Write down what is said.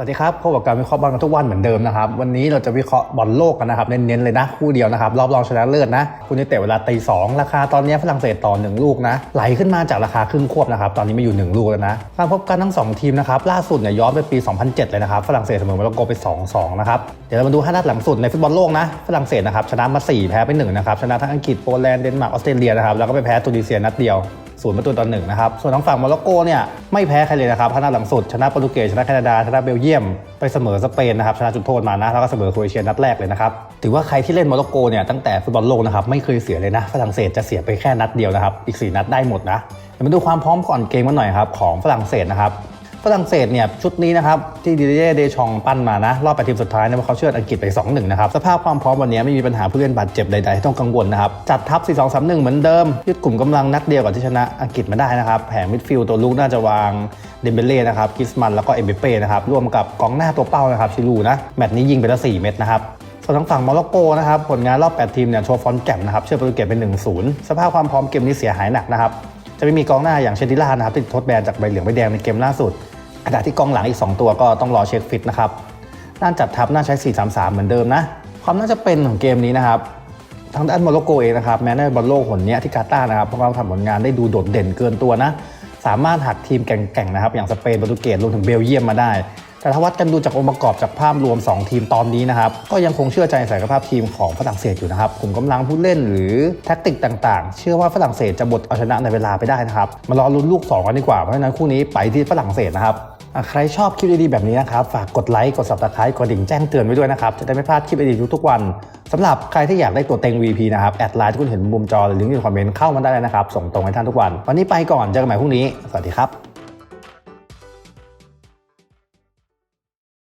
สวัสดีครับพบกับการวิเคราะห์บอลกันทุกวันเหมือนเดิมนะครับ วันนี้เราจะวิเคราะห์บอลโลกกันนะครับ เน้นๆเลยนะ คู่เดียวนะครับ รอบรองชนะเลิศนะ คุณจะเตะเวลาตีสองราคาตอนนี้ฝรั่งเศสต่อหนึ่งลูกนะ ไหลขึ้นมาจากราคาครึ่งควบนะครับ ตอนนี้มาอยู่หนึ่งลูกแล้วนะ การพบกันทั้งสองทีมนะครับ ล่าสุดเนี่ยย้อนไปปี 2007 เลยนะครับ ฝรั่งเศสเสมอมร็อกโกไป 2-2 นะครับ เดี๋ยวเรามาดูห้านัดหลังสุดในฟุตบอลโลกนะ ฝรั่งเศสนะครับชนะมา4แพ้ไป1นะครับ ชนะทั้งอังกฤษ โปแลนด์ เดนมาร์ก ออสเตรเลียนะครับ แล้วก็ไปแพ้ตุนิเซียนัดเดียว ศูนย์ประตูต่อหนึ่งนะครับ ส่วนทางฝั่งโมร็อกโกเนี่ยไม่แพ้ใครเลยนะครับพนัดหลังสุด ชนะโปรตุเกสชนะแคนาดาชนะเบลเยียม ไปเสมอสเปนนะครับชนะจุดโทษมานะแล้วก็เสมอโครเอเชียนัดแรกเลยนะครับถือว่าใครที่เล่นโมร็อกโกเนี่ยตั้งแต่ฟุตบอลโลกนะครับไม่เคยเสียเลยนะฝรั่งเศสจะเสียไปแค่นัดเดียวนะครับอีก 4 นัดได้หมดนะเดี๋ยวมาดูความพร้อมก่อนเกมกันหน่อยครับของฝรั่งเศสนะครับ ฝรั่งเศสเนี่ยชุดนี้นะครับที่ดิเดเดชองปั้นมานะ รอบแปดทีมสุดท้ายเนี่ยเขาเชื่ออังกฤษไป 2-1 นะครับ สภาพความพร้อมวันนี้ไม่มีปัญหาผู้เล่นบาดเจ็บใดๆที่ต้องกังวลนะครับ จัดทัพ 4-2-3-1 เหมือนเดิม ยึดกลุ่มกำลังนัดเดียวกับที่ชนะอังกฤษมาได้นะครับแผงมิดฟิลด์ตัวลูกน่าจะวางเดมเบเล่นะครับกิสมันแล้วก็เอมเบเป้นะครับร่วมกับกองหน้าตัวเป้านะครับชิลูนะแมตช์นี้ยิงไปแล้ว4เม็ดนะครับส่วนทางฝั่งโมร็อกโกนะครับผลงานรอบ 8 ทีมเนี่ยโชว์ฟอนต์แจ่มนะครับเชื่อโปรตุเกสเป็น 1-0 สภาพความพร้อมเกมนี้เสียหายหนักนะครับ จะไม่มีกองหน้าอย่างเชนดิล่านะครับติดทดแบนจากใบเหลืองใบแดงในเกมล่าสุดขณะที่กองหลังอีก 2 ตัวก็ต้องรอเช็คฟิตนะครับน่านจัดทัพน่าใช้ 4-3-3 เหมือนเดิมนะ ความน่าจะเป็นของเกมนี้นะครับทางด้านโมร็อกโกเองนะครับแม้ในบอลโลกหนนี้ที่กาตาร์นะครับพวกเราทำผลงานได้ดูโดดเด่นเกินตัวนะ สามารถหักทีมแก่งๆนะครับอย่างสเปนโปรตุเกสรวมถึงเบลเยียมมาได้ แต่ถ้าวัดกันดูจากองค์ประกอบจากภาพรวม 2 ทีมตอนนี้นะครับ ก็ยังคงเชื่อใจศักยภาพทีมของฝรั่งเศสอยู่นะครับกลุ่มกำลังผู้เล่นหรือแท็กติกต่าง ๆ เชื่อว่าฝรั่งเศสจะบดเอาชนะในเวลาไปได้นะครับ มารอลุ้นลูก 2 กันดีกว่าเพราะฉะนั้นคู่นี้ไปที่ฝรั่งเศสนะครับใครชอบคลิปดีๆแบบนี้นะครับ ฝากกดไลค์ กด subscribe กดดิ่งแจ้งเตือนไว้ด้วยนะครับ จะได้ไม่พลาดคลิปดีๆทุกๆวันสำหรับใครที่อยากได้ตัวเต็ง VP นะครับ แอดไลน์ที่คุณเห็นมุมจอหรือลิงก์ในคอมเมนต์เข้ามาได้เลยนะครับ ส่งตรงให้ท่านทุกวัน วันนี้ไปก่อน เจอกันใหม่พรุ่งนี้ สวัสดีครับ